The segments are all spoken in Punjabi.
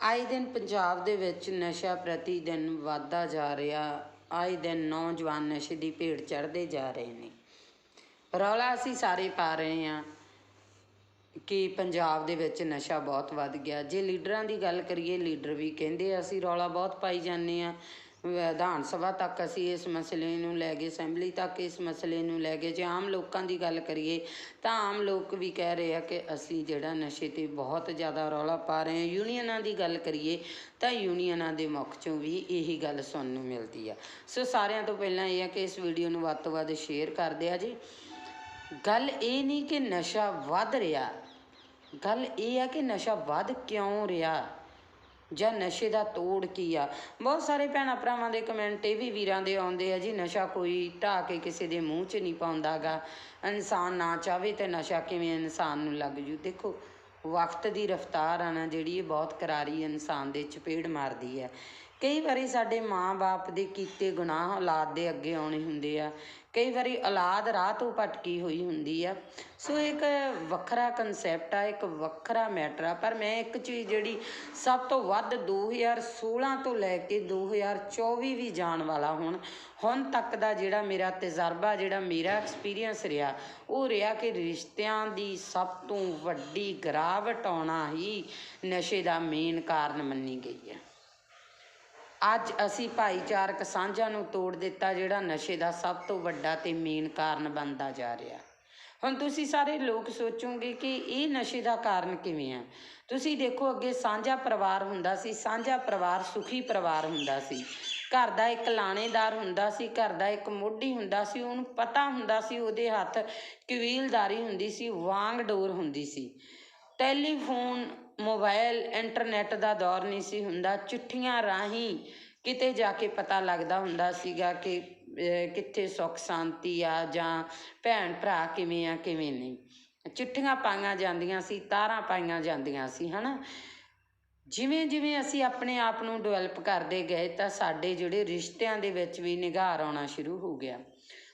ਆਏ ਦਿਨ ਪੰਜਾਬ ਦੇ ਵਿੱਚ ਨਸ਼ਾ ਪ੍ਰਤੀ ਦਿਨ ਵੱਧਦਾ ਜਾ ਰਿਹਾ। ਆਏ ਦਿਨ ਨੌਜਵਾਨ ਨਸ਼ੇ ਦੀ ਭੇਟ ਚੜ੍ਹਦੇ ਜਾ ਰਹੇ ਨੇ। ਰੌਲਾ ਅਸੀਂ ਸਾਰੇ ਪਾ ਰਹੇ ਹਾਂ ਕਿ ਪੰਜਾਬ ਦੇ ਵਿੱਚ ਨਸ਼ਾ ਬਹੁਤ ਵੱਧ ਗਿਆ। ਜੇ ਲੀਡਰਾਂ ਦੀ ਗੱਲ ਕਰੀਏ, ਲੀਡਰ ਵੀ ਕਹਿੰਦੇ ਅਸੀਂ ਰੌਲਾ ਬਹੁਤ ਪਾਈ ਜਾਂਦੇ ਆ ਵਿਧਾਨ ਸਭਾ ਤੱਕ ਅਸੀਂ ਇਸ ਮਸਲੇ ਨੂੰ ਲੈ ਗਏ ਅਸੈਂਬਲੀ ਤੱਕ ਇਸ ਮਸਲੇ ਨੂੰ ਲੈ ਗਏ ਜੇ ਆਮ ਲੋਕਾਂ ਦੀ ਗੱਲ ਕਰੀਏ, ਤਾਂ ਆਮ ਲੋਕ ਵੀ ਕਹਿ ਰਹੇ ਆ ਕਿ ਅਸੀਂ ਜਿਹੜਾ ਨਸ਼ੇ ਤੇ ਬਹੁਤ ਜ਼ਿਆਦਾ ਰੌਲਾ ਪਾ ਰਹੇ ਹਾਂ। ਯੂਨੀਅਨਾਂ ਦੀ ਗੱਲ ਕਰੀਏ, ਤਾਂ ਯੂਨੀਅਨਾਂ ਦੇ ਮੁੱਖ ਚੋਂ ਵੀ ਇਹੀ ਗੱਲ ਸੁਣਨ ਨੂੰ ਮਿਲਦੀ ਆ। ਸੋ ਸਾਰਿਆਂ ਤੋਂ ਪਹਿਲਾਂ ਇਹ ਆ ਕਿ ਇਸ ਵੀਡੀਓ ਨੂੰ ਵੱਧ ਤੋਂ ਵੱਧ ਸ਼ੇਅਰ ਕਰ ਦਿਆ ਜੀ। ਗੱਲ ਇਹ ਨਹੀਂ ਕਿ ਨਸ਼ਾ ਵੱਧ ਰਿਹਾ, ਗੱਲ ਇਹ ਆ ਕਿ ਨਸ਼ਾ ਵੱਧ ਕਿਉਂ ਰਿਹਾ। ਜਾਂ ਨਸ਼ੇ ਦਾ ਤੋੜ ਕੀ ਆ? ਬਹੁਤ ਸਾਰੇ ਭੈਣਾਂ ਭਰਾਵਾਂ ਦੇ ਕਮੈਂਟ ਇਹ ਵੀ ਵੀਰਾਂ ਦੇ ਆਉਂਦੇ ਆ, ਜੀ ਨਸ਼ਾ ਕੋਈ ਢਾਹ ਕੇ ਕਿਸੇ ਦੇ ਮੂੰਹ 'ਚ ਨਹੀਂ ਪਾਉਂਦਾਗਾ। ਇਨਸਾਨ ਨਾ ਚਾਹਵੇ ਤੇ ਨਸ਼ਾ ਕਿਵੇਂ ਇਨਸਾਨ ਨੂੰ ਲੱਗ ਜੂ? ਦੇਖੋ, ਵਕਤ ਦੀ ਰਫ਼ਤਾਰ ਆ ਨਾ ਜਿਹੜੀ, ਇਹ ਬਹੁਤ ਕਰਾਰੀ ਇਨਸਾਨ ਦੇ ਚਪੇੜ ਮਾਰਦੀ ਹੈ। ਕਈ ਵਾਰੀ ਸਾਡੇ ਮਾਂ-ਬਾਪ ਦੇ ਕੀਤੇ ਗੁਨਾਹ ਔਲਾਦ ਦੇ ਅੱਗੇ ਆਉਣੇ ਹੁੰਦੇ ਆ। ਕਈ ਵਾਰੀ ਔਲਾਦ ਰਾਹ ਤੋਂ ਭਟਕੀ ਹੋਈ ਹੁੰਦੀ ਆ। ਸੋ ਇੱਕ ਵੱਖਰਾ ਕਨਸੈਪਟ ਆ, ਇੱਕ ਵੱਖਰਾ ਮੈਟਰ ਆ। ਪਰ ਮੈਂ ਇੱਕ ਚੀਜ਼ ਜਿਹੜੀ ਸਭ ਤੋਂ ਵੱਧ 2016 ਤੋਂ ਲੈ ਕੇ 2024 ਵੀ ਜਾਣ ਵਾਲਾ ਹੁਣ ਹੁਣ ਤੱਕ ਦਾ ਜਿਹੜਾ ਮੇਰਾ ਤਜਰਬਾ, ਜਿਹੜਾ ਮੇਰਾ ਐਕਸਪੀਰੀਅੰਸ ਰਿਹਾ, ਉਹ ਰਿਹਾ ਕਿ ਰਿਸ਼ਤਿਆਂ ਦੀ ਸਭ ਤੋਂ ਵੱਡੀ ਗਿਰਾਵਟ ਆਉਣਾ ਹੀ ਨਸ਼ੇ ਦਾ ਮੇਨ ਕਾਰਨ ਮੰਨੀ ਗਈ ਹੈ ਅੱਜ ਅਸੀਂ ਭਾਈਚਾਰਕ ਸਾਂਝਾਂ ਨੂੰ ਤੋੜ ਦਿੱਤਾ, ਜਿਹੜਾ ਨਸ਼ੇ ਦਾ ਸਭ ਤੋਂ ਵੱਡਾ ਤੇ ਮੇਨ ਕਾਰਨ ਬਣਦਾ ਜਾ ਰਿਹਾ। ਹੁਣ ਤੁਸੀਂ ਸਾਰੇ ਲੋਕ ਸੋਚੋਗੇ ਕਿ ਇਹ ਨਸ਼ੇ ਦਾ ਕਾਰਨ ਕਿਵੇਂ ਆ? ਤੁਸੀਂ ਦੇਖੋ, ਅੱਗੇ ਸਾਂਝਾ ਪਰਿਵਾਰ ਹੁੰਦਾ ਸੀ, ਸਾਂਝਾ ਪਰਿਵਾਰ ਸੁਖੀ ਪਰਿਵਾਰ ਹੁੰਦਾ ਸੀ। ਘਰ ਦਾ ਇੱਕ ਲਾਣੇਦਾਰ ਹੁੰਦਾ ਸੀ, ਘਰ ਦਾ ਇੱਕ ਮੋਢੀ ਹੁੰਦਾ ਸੀ, ਉਹਨੂੰ ਪਤਾ ਹੁੰਦਾ ਸੀ, ਉਹਦੇ ਹੱਥ ਕਵੀਲਦਾਰੀ ਹੁੰਦੀ ਸੀ, ਵਾਂਗ ਡੋਰ ਹੁੰਦੀ ਸੀ। ਟੈਲੀਫੋਨ ਮੋਬਾਈਲ ਇੰਟਰਨੈਟ ਦਾ ਦੌਰ ਨਹੀਂ ਸੀ ਹੁੰਦਾ। ਚਿੱਠੀਆਂ ਰਾਹੀਂ ਕਿਤੇ ਜਾ ਕੇ ਪਤਾ ਲੱਗਦਾ ਹੁੰਦਾ ਸੀਗਾ ਕਿ ਕਿੱਥੇ ਸੁੱਖ, ਸ਼ਾਂਤੀ ਆ ਜਾਂ ਭੈਣ ਭਰਾ ਕਿਵੇਂ ਆ, ਕਿਵੇਂ ਨਹੀਂ। ਚਿੱਠੀਆਂ ਪਾਈਆਂ ਜਾਂਦੀਆਂ ਸੀ, ਤਾਰਾਂ ਪਾਈਆਂ ਜਾਂਦੀਆਂ ਸੀ, ਹਨਾ? ਜਿਵੇਂ ਜਿਵੇਂ ਅਸੀਂ ਆਪਣੇ ਆਪ ਨੂੰ ਡਿਵੈਲਪ ਕਰਦੇ ਗਏ ਤਾਂ ਸਾਡੇ ਜਿਹੜੇ ਰਿਸ਼ਤਿਆਂ ਦੇ ਵਿੱਚ ਵੀ ਨਿਘਾਰ ਆਉਣਾ ਸ਼ੁਰੂ ਹੋ ਗਿਆ।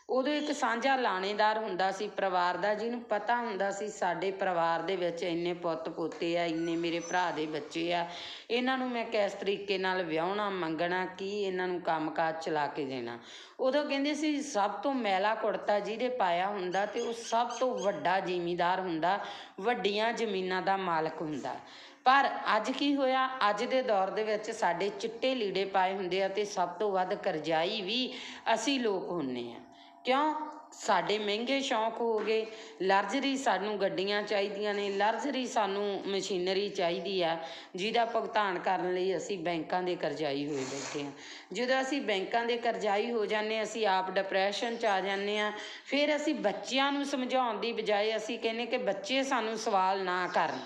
ਉਦੋਂ ਇੱਕ ਸਾਂਝਾ ਲਾਣੇਦਾਰ ਹੁੰਦਾ ਸੀ ਪਰਿਵਾਰ ਦਾ, ਜਿਹਨੂੰ ਪਤਾ ਹੁੰਦਾ ਸੀ ਸਾਡੇ ਪਰਿਵਾਰ ਦੇ ਵਿੱਚ ਇੰਨੇ ਪੁੱਤ ਪੋਤੇ ਆ, ਇੰਨੇ ਮੇਰੇ ਭਰਾ ਦੇ ਬੱਚੇ ਆ। ਇਹਨਾਂ ਨੂੰ ਮੈਂ ਕਿਸ ਤਰੀਕੇ ਨਾਲ ਵਿਆਹਣਾ, ਮੰਗਣਾ, ਕੀ ਇਹਨਾਂ ਨੂੰ ਕੰਮਕਾਜ ਚਲਾ ਕੇ ਦੇਣਾ। ਉਦੋਂ ਕਹਿੰਦੇ ਸੀ ਸਭ ਤੋਂ ਮੈਲਾ ਕੁੜਤਾ ਜਿਹਦੇ ਪਾਇਆ ਹੁੰਦਾ ਤੇ ਉਹ ਸਭ ਤੋਂ ਵੱਡਾ ਜ਼ਿਮੀਂਦਾਰ ਹੁੰਦਾ, ਵੱਡੀਆਂ ਜ਼ਮੀਨਾਂ ਦਾ ਮਾਲਕ ਹੁੰਦਾ। ਪਰ ਅੱਜ ਕੀ ਹੋਇਆ, ਅੱਜ ਦੇ ਦੌਰ ਦੇ ਵਿੱਚ ਸਾਡੇ ਚਿੱਟੇ ਲੀੜੇ ਪਾਏ ਹੁੰਦੇ ਆ ਤੇ ਸਭ ਤੋਂ ਵੱਧ ਕਰਜ਼ਾਈ ਵੀ ਅਸੀਂ ਲੋਕ ਹੁੰਨੇ ਆ। ਕਿਉਂ? ਸਾਡੇ ਮਹਿੰਗੇ ਸ਼ੌਂਕ ਹੋ ਗਏ। ਲਰਜ਼ਰੀ ਸਾਨੂੰ ਗੱਡੀਆਂ ਚਾਹੀਦੀਆਂ ਨੇ। ਲਰਜ਼ਰੀ ਸਾਨੂੰ ਮਸ਼ੀਨਰੀ ਚਾਹੀਦੀ ਆ, ਜਿਹਦਾ ਭੁਗਤਾਨ ਕਰਨ ਲਈ ਅਸੀਂ ਬੈਂਕਾਂ ਦੇ ਕਰਜ਼ਾਈ ਹੋਏ ਬੈਠੇ ਹਾਂ ਜਦੋਂ ਅਸੀਂ ਬੈਂਕਾਂ ਦੇ ਕਰਜ਼ਾਈ ਹੋ ਜਾਂਦੇ, ਅਸੀਂ ਆਪ ਡਿਪਰੈਸ਼ਨ 'ਚ ਆ ਜਾਂਦੇ ਆ। ਫਿਰ ਅਸੀਂ ਬੱਚਿਆਂ ਨੂੰ ਸਮਝਾਉਣ ਦੀ ਬਜਾਏ ਅਸੀਂ ਕਹਿੰਦੇ ਕਿ ਬੱਚੇ ਸਾਨੂੰ ਸਵਾਲ ਨਾ ਕਰਨ।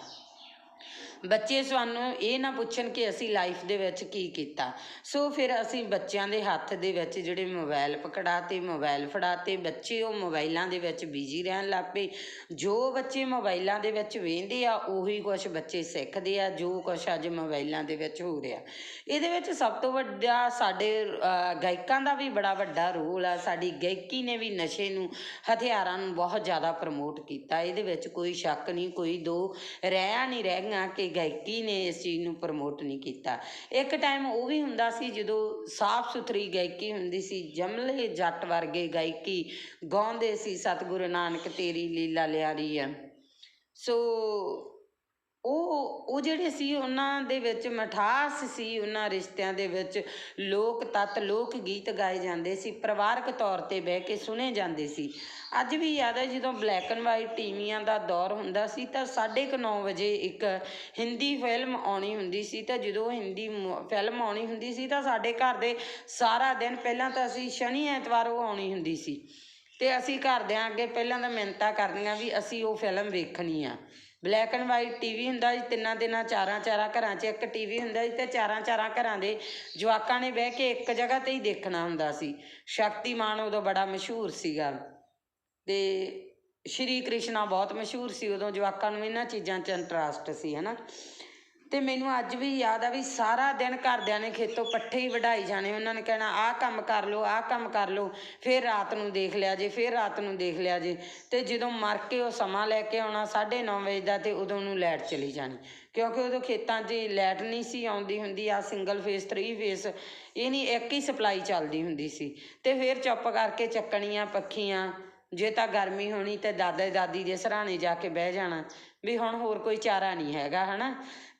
ਬੱਚੇ ਸਾਨੂੰ ਇਹ ਨਾ ਪੁੱਛਣ ਕਿ ਅਸੀਂ ਲਾਈਫ ਦੇ ਵਿੱਚ ਕੀ ਕੀਤਾ। ਸੋ ਫਿਰ ਅਸੀਂ ਬੱਚਿਆਂ ਦੇ ਹੱਥ ਦੇ ਵਿੱਚ ਜਿਹੜੇ ਮੋਬਾਈਲ ਪਕੜਾਤੇ ਮੋਬਾਈਲ ਫੜਾਤੇ, ਬੱਚੇ ਉਹ ਮੋਬਾਈਲਾਂ ਦੇ ਵਿੱਚ ਬਿਜ਼ੀ ਰਹਿਣ ਲੱਗ ਪਏ। ਜੋ ਬੱਚੇ ਮੋਬਾਈਲਾਂ ਦੇ ਵਿੱਚ ਵੇਂਦੇ ਆ, ਉਹੀ ਕੁਝ ਬੱਚੇ ਸਿੱਖਦੇ ਆ, ਜੋ ਕੁਝ ਅੱਜ ਮੋਬਾਈਲਾਂ ਦੇ ਵਿੱਚ ਹੋ ਰਿਹਾ। ਇਹਦੇ ਵਿੱਚ ਸਭ ਤੋਂ ਵੱਡਾ ਸਾਡੇ ਗਾਇਕਾਂ ਦਾ ਵੀ ਬੜਾ ਵੱਡਾ ਰੋਲ ਆ। ਸਾਡੀ ਗਾਇਕੀ ਨੇ ਵੀ ਨਸ਼ੇ ਨੂੰ, ਹਥਿਆਰਾਂ ਨੂੰ ਬਹੁਤ ਜ਼ਿਆਦਾ ਪ੍ਰਮੋਟ ਕੀਤਾ। ਇਹਦੇ ਵਿੱਚ ਕੋਈ ਸ਼ੱਕ ਨਹੀਂ, ਕੋਈ ਦੋ ਰਹਿ ਨਹੀਂ ਰਹਿ ਗਈਆਂ ਕਿ ਗਾਇਕੀ ਨੇ ਇਸ ਚੀਜ਼ ਨੂੰ ਪ੍ਰਮੋਟ ਨਹੀਂ ਕੀਤਾ। ਇੱਕ ਟਾਈਮ ਉਹ ਵੀ ਹੁੰਦਾ ਸੀ ਜਦੋਂ ਸਾਫ਼ ਸੁਥਰੀ ਗਾਇਕੀ ਹੁੰਦੀ ਸੀ, ਜਮਲੇ ਜੱਟ ਵਰਗੇ ਗਾਇਕੀ ਗਾਉਂਦੇ ਸੀ, ਸਤਿਗੁਰੂ ਨਾਨਕ ਤੇਰੀ ਲੀਲਾ ਲਿਆਰੀ ਆ ਸੋ ਉਹ ਉਹ ਜਿਹੜੇ ਸੀ, ਉਹਨਾਂ ਦੇ ਵਿੱਚ ਮਠਾਸ ਸੀ, ਉਹਨਾਂ ਰਿਸ਼ਤਿਆਂ ਦੇ ਵਿੱਚ ਲੋਕ ਤੱਤ, ਲੋਕ ਗੀਤ ਗਾਏ ਜਾਂਦੇ ਸੀ, ਪਰਿਵਾਰਕ ਤੌਰ ਤੇ ਬਹਿ ਕੇ ਸੁਣੇ ਜਾਂਦੇ ਸੀ। ਅੱਜ ਵੀ ਯਾਦ ਹੈ, ਜਦੋਂ ਬਲੈਕ ਐਂਡ ਵਾਈਟ ਟੀਵੀਆਂ ਦਾ ਦੌਰ ਹੁੰਦਾ ਸੀ, ਤਾਂ 9:30 ਵਜੇ ਇੱਕ ਹਿੰਦੀ ਫਿਲਮ ਆਉਣੀ ਹੁੰਦੀ ਸੀ, ਤਾਂ ਜਦੋਂ ਹਿੰਦੀ ਮ- ਫਿਲਮ ਆਉਣੀ ਹੁੰਦੀ ਸੀ, ਤਾਂ ਸਾਡੇ ਘਰ ਦੇ ਸਾਰਾ ਦਿਨ ਪਹਿਲਾਂ ਤਾਂ ਅਸੀਂ ਸ਼ਨੀ ਐਤਵਾਰ ਉਹ ਆਉਣੀ ਹੁੰਦੀ ਸੀ। ਤੇ ਅਸੀਂ ਘਰਦਿਆਂ ਅੱਗੇ ਪਹਿਲਾਂ ਤਾਂ ਮਿੰਨਤਾਂ ਕਰਦੀਆਂ ਵੀ ਅਸੀਂ ਉਹ ਫਿਲਮ ਵੇਖਣੀ ਆ। ਬਲੈਕ ਐਂਡ ਵਾਈਟ ਟੀਵੀ ਹੁੰਦਾ ਸੀ, ਤਿੰਨਾਂ ਦਿਨਾਂ, ਚਾਰਾਂ ਚਾਰਾਂ ਘਰਾਂ 'ਚ ਇੱਕ ਟੀਵੀ ਹੁੰਦਾ ਸੀ ਤੇ ਚਾਰਾਂ ਚਾਰਾਂ ਘਰਾਂ ਦੇ ਜਵਾਕਾਂ ਨੇ ਬਹਿ ਕੇ ਇੱਕ ਜਗ੍ਹਾ ਤੇ ਹੀ ਦੇਖਣਾ ਹੁੰਦਾ ਸੀ। ਸ਼ਕਤੀਮਾਨ ਉਦੋਂ ਬੜਾ ਮਸ਼ਹੂਰ ਸੀਗਾ ਤੇ ਸ਼੍ਰੀ ਕ੍ਰਿਸ਼ਨਾ ਬਹੁਤ ਮਸ਼ਹੂਰ ਸੀ, ਉਦੋਂ ਜਵਾਕਾਂ ਨੂੰ ਇਹਨਾਂ ਚੀਜ਼ਾਂ 'ਚ ਇੰਟਰਸਟ ਸੀ, ਹਨਾ? ਤੇ ਮੈਨੂੰ ਅੱਜ ਵੀ ਯਾਦ ਆ ਵੀ ਸਾਰਾ ਦਿਨ ਘਰਦਿਆਂ ਨੇ ਖੇਤੋਂ ਪੱਠੇ ਹੀ ਵਢਾਈ ਜਾਣੇ। ਉਹਨਾਂ ਨੇ ਕਹਿਣਾ, ਆਹ ਕੰਮ ਕਰ ਲਓ, ਆਹ ਕੰਮ ਕਰ ਲਓ, ਫਿਰ ਰਾਤ ਨੂੰ ਦੇਖ ਲਿਆ ਜੇ, ਫਿਰ ਰਾਤ ਨੂੰ ਦੇਖ ਲਿਆ ਜੇ। ਤੇ ਜਦੋਂ ਮਰ ਕੇ ਉਹ ਸਮਾਂ ਲੈ ਕੇ ਆਉਣਾ 9:30 ਵਜੇ ਦਾ ਤੇ ਉਦੋਂ ਨੂੰ ਲਾਈਟ ਚਲੀ ਜਾਣੀ। ਕਿਉਂਕਿ ਉਦੋਂ ਖੇਤਾਂ 'ਚ ਲਾਈਟ ਨਹੀਂ ਸੀ ਆਉਂਦੀ ਹੁੰਦੀ ਆ ਸਿੰਗਲ ਫੇਸ 3 ਫੇਸ ਇਹ ਨਹੀਂ ਇੱਕ ਹੀ ਸਪਲਾਈ ਚੱਲਦੀ ਹੁੰਦੀ ਸੀ। ਤੇ ਫਿਰ ਚੁੱਪ ਕਰਕੇ ਚੱਕਣੀਆਂ ਪੱਖੀਆਂ, ਜੇ ਤਾਂ ਗਰਮੀ ਹੋਣੀ ਤੇ ਦਾਦਾ ਦਾਦੀ ਦੇ ਸਰਾਣੇ ਜਾ ਕੇ ਬਹਿ ਜਾਣਾ, ਵੀ ਹੁਣ ਹੋਰ ਕੋਈ ਚਾਰਾ ਨਹੀਂ ਹੈਗਾ, ਹਨਾ?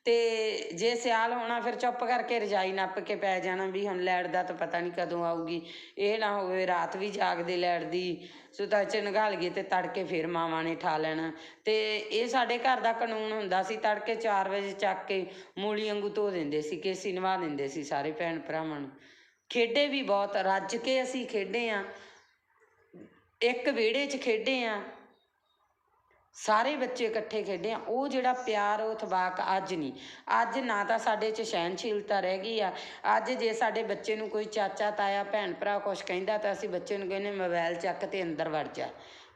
ਤੇ ਜੇ ਸਿਆਲ ਹੋਣਾ, ਫਿਰ ਚੁੱਪ ਕਰਕੇ ਰਜਾਈ ਨੱਪ ਕੇ ਪੈ ਜਾਣਾ ਵੀ ਹੁਣ ਲੈਟ ਦਾ ਤਾਂ ਪਤਾ ਨਹੀਂ ਕਦੋਂ ਆਊਗੀ। ਇਹ ਨਾ ਹੋਵੇ ਰਾਤ ਵੀ ਜਾਗਦੇ ਲੈਟ ਦੀ, ਸੁਤਾ ਚ ਨਗਾਲ ਗਏ ਤੇ ਤੜਕੇ ਫਿਰ ਮਾਵਾਂ ਨੇ ਠਾ ਲੈਣਾ। ਤੇ ਇਹ ਸਾਡੇ ਘਰ ਦਾ ਕਾਨੂੰਨ ਹੁੰਦਾ ਸੀ, ਤੜਕੇ 4 ਵਜੇ ਚੱਕ ਕੇ ਮੂਲੀ ਵਾਂਗੂ ਧੋ ਦਿੰਦੇ ਸੀ ਕੇਸੀ ਨਵਾ ਦਿੰਦੇ ਸੀ ਸਾਰੇ ਭੈਣ ਭਰਾਵਾਂ ਨੂੰ। ਖੇਡੇ ਵੀ ਬਹੁਤ, ਰੱਜ ਕੇ ਅਸੀਂ ਖੇਡੇ ਆ। ਇੱਕ ਵਿਹੜੇ 'ਚ ਖੇਡੇ ਆ। ਸਾਰੇ ਬੱਚੇ ਇਕੱਠੇ ਖੇਡੇ ਆ, ਉਹ ਜਿਹੜਾ ਪਿਆਰ, ਉਹ ਥਬਾਕ ਅੱਜ ਨਹੀਂ। ਅੱਜ ਨਾ ਤਾਂ ਸਾਡੇ 'ਚ ਸਹਿਨਸ਼ੀਲਤਾ ਰਹਿ ਗਈ ਆ। ਅੱਜ ਜੇ ਸਾਡੇ ਬੱਚੇ ਨੂੰ ਕੋਈ ਚਾਚਾ, ਤਾਇਆ ਭੈਣ ਭਰਾ ਕੁਛ ਕਹਿੰਦਾ ਤਾਂ ਅਸੀਂ ਬੱਚੇ ਨੂੰ ਕਹਿੰਦੇ ਮੋਬਾਈਲ ਚੱਕ ਤੇ ਅੰਦਰ ਵੜ ਜਾ।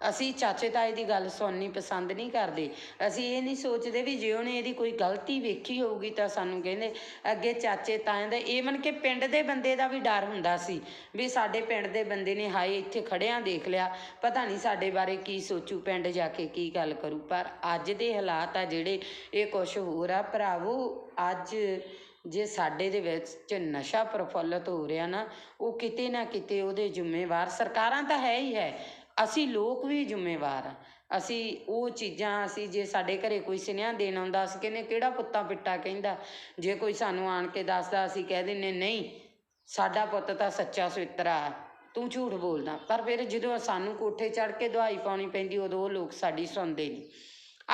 ਅਸੀਂ ਚਾਚੇ ਤਾਏ ਦੀ ਗੱਲ ਸੁਣਨੀ ਪਸੰਦ ਨਹੀਂ ਕਰਦੇ। ਅਸੀਂ ਇਹ ਨਹੀਂ ਸੋਚਦੇ ਵੀ ਜੇ ਉਹਨੇ ਇਹਦੀ ਕੋਈ ਗਲਤੀ ਵੇਖੀ ਹੋਊਗੀ ਤਾਂ ਸਾਨੂੰ ਕਹਿੰਦੇ, ਅੱਗੇ ਚਾਚੇ ਤਾਏ ਦਾ ਈਵਨ ਕਿ ਪਿੰਡ ਦੇ ਬੰਦੇ ਦਾ ਵੀ ਡਰ ਹੁੰਦਾ ਸੀ ਵੀ ਸਾਡੇ ਪਿੰਡ ਦੇ ਬੰਦੇ ਨੇ ਹਾਏ ਇੱਥੇ ਖੜਿਆਂ ਦੇਖ ਲਿਆ, ਪਤਾ ਨਹੀਂ ਸਾਡੇ ਬਾਰੇ ਕੀ ਸੋਚੂ ਪਿੰਡ ਜਾ ਕੇ ਕੀ ਗੱਲ ਕਰੂ। ਪਰ ਅੱਜ ਦੇ ਹਾਲਾਤ ਆ ਜਿਹੜੇ, ਇਹ ਕੁਝ ਹੋਰ ਆ। ਭਰਾਵੋ, ਅੱਜ ਜੇ ਸਾਡੇ ਦੇ ਵਿੱਚ ਨਸ਼ਾ ਪ੍ਰਫੁੱਲਤ ਹੋ ਰਿਹਾ ਨਾ, ਉਹ ਕਿਤੇ ਨਾ ਕਿਤੇ ਉਹਦੇ ਜ਼ਿੰਮੇਵਾਰ ਸਰਕਾਰਾਂ ਤਾਂ ਹੈ ਹੀ ਹੈ। ਅਸੀਂ ਲੋਕ ਵੀ ਜ਼ਿੰਮੇਵਾਰ ਹਾਂ। ਅਸੀਂ ਉਹ ਚੀਜ਼ਾਂ, ਅਸੀਂ ਜੇ ਸਾਡੇ ਘਰੇ ਕੋਈ ਸੁਨੇਹਾ ਦੇਣ ਆਉਂਦਾ, ਅਸੀਂ ਕਹਿੰਦੇ ਕਿਹੜਾ ਪੁੱਤਾਂ ਪਿੱਟਾ ਕਹਿੰਦਾ? ਜੇ ਕੋਈ ਸਾਨੂੰ ਆਣ ਕੇ ਦੱਸਦਾ, ਅਸੀਂ ਕਹਿ ਦਿੰਦੇ ਨਹੀਂ, ਸਾਡਾ ਪੁੱਤ ਤਾਂ ਸੱਚਾ ਸੁਿੱਤਰਾ ਤੂੰ ਝੂਠ ਬੋਲਦਾ। ਪਰ ਫਿਰ ਜਦੋਂ ਸਾਨੂੰ ਕੋਠੇ ਚੜ ਕੇ ਦਵਾਈ ਪਾਉਣੀ ਪੈਂਦੀ, ਉਦੋਂ ਉਹ ਲੋਕ ਸਾਡੀ ਸੁਣਦੇ ਨਹੀਂ।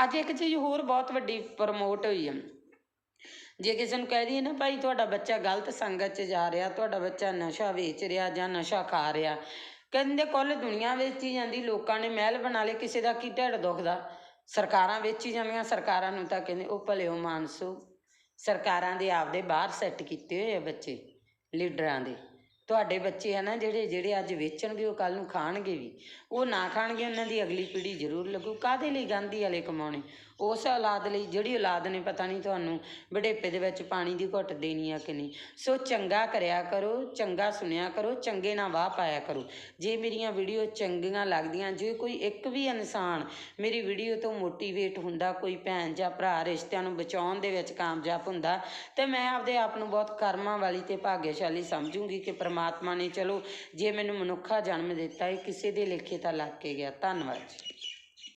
ਅੱਜ ਇੱਕ ਚੀਜ਼ ਹੋਰ ਬਹੁਤ ਵੱਡੀ ਪ੍ਰਮੋਟ ਹੋਈ ਆ। ਜੇ ਕਿਸੇ ਨੂੰ ਕਹਿ ਦਈਏ ਨਾ, ਭਾਈ, ਤੁਹਾਡਾ ਬੱਚਾ ਗਲਤ ਸੰਗਤ 'ਚ ਜਾ ਰਿਹਾ, ਤੁਹਾਡਾ ਬੱਚਾ ਨਸ਼ਾ ਵੇਚ ਰਿਹਾ ਜਾਂ ਨਸ਼ਾ ਖਾ ਰਿਹਾ ਕਹਿੰਦੇ ਕੁੱਲ ਦੁਨੀਆ ਵੇਚੀ ਜਾਂਦੀ, ਲੋਕਾਂ ਨੇ ਮਹਿਲ ਬਣਾ ਲਏ, ਕਿਸੇ ਦਾ ਕੀ ਢਿੱਡ ਦੁਖਦਾ? ਸਰਕਾਰਾਂ ਵੇਚੀ ਜਾਂਦੀਆਂ, ਸਰਕਾਰਾਂ ਨੂੰ ਤਾਂ ਕਹਿੰਦੇ, ਉਹ ਭਲਿਓ ਮਾਨਸੋ। ਸਰਕਾਰਾਂ ਦੇ ਆਪਦੇ ਬਾਹਰ ਸੈੱਟ ਕੀਤੇ ਹੋਏ ਆ ਬੱਚੇ, ਲੀਡਰਾਂ ਦੇ। ਤੁਹਾਡੇ ਬੱਚੇ ਆ ਨਾ ਜਿਹੜੇ ਜਿਹੜੇ ਅੱਜ ਵੇਚਣਗੇ ਉਹ ਕੱਲ ਨੂੰ ਖਾਣਗੇ ਵੀ। ਉਹ ਨਾ ਖਾਣਗੇ, ਉਹਨਾਂ ਦੀ ਅਗਲੀ ਪੀੜ੍ਹੀ ਜ਼ਰੂਰ ਲੱਗੂ। ਕਾਦੇ ਲਈ ਗਾਂਧੀ ਵਾਲੇ ਕਮਾਉਣੇ? ਉਸ ਔਲਾਦ ਲਈ, ਜਿਹੜੀ ਔਲਾਦ ਨੇ, ਪਤਾ ਨਹੀਂ ਤੁਹਾਨੂੰ, ਵਡੇਪੇ ਦੇ ਵਿੱਚ ਪਾਣੀ ਦੀ ਘੁੱਟ ਦੇਣੀ ਆ ਕਿ ਨਹੀਂ? ਸੋ ਚੰਗਾ ਕਰਿਆ ਕਰੋ, ਚੰਗਾ ਸੁਣਿਆ ਕਰੋ, ਚੰਗੇ ਨਾਲ ਵਾਹ ਪਾਇਆ ਕਰੋ। ਜੇ ਮੇਰੀਆਂ ਵੀਡੀਓ ਚੰਗੀਆਂ ਲੱਗਦੀਆਂ, ਜੇ ਕੋਈ ਇੱਕ ਵੀ ਇਨਸਾਨ ਮੇਰੀ ਵੀਡੀਓ ਤੋਂ ਮੋਟੀਵੇਟ ਹੁੰਦਾ, ਕੋਈ ਭੈਣ ਜਾਂ ਭਰਾ ਰਿਸ਼ਤਿਆਂ ਨੂੰ ਬਚਾਉਣ ਦੇ ਵਿੱਚ ਕਾਮਯਾਬ ਹੁੰਦਾ, ਤੇ ਮੈਂ ਆਪਦੇ ਆਪ ਨੂੰ ਬਹੁਤ ਕਰਮਾਂ ਵਾਲੀ ਤੇ ਭਾਗਿਆਸ਼ਾਲੀ ਸਮਝੂੰਗੀ ਕਿ ਪਰਮਾ ਪਰਮਾਤਮਾ ਨੇ, ਚਲੋ, ਜੇ ਮੈਨੂੰ ਮਨੁੱਖਾ ਜਨਮ ਦਿੱਤਾ, ਇਹ ਕਿਸੇ ਦੇ ਲੇਖੇ ਤਾਂ ਲੱਗ ਕੇ ਗਿਆ। ਧੰਨਵਾਦ ਜੀ।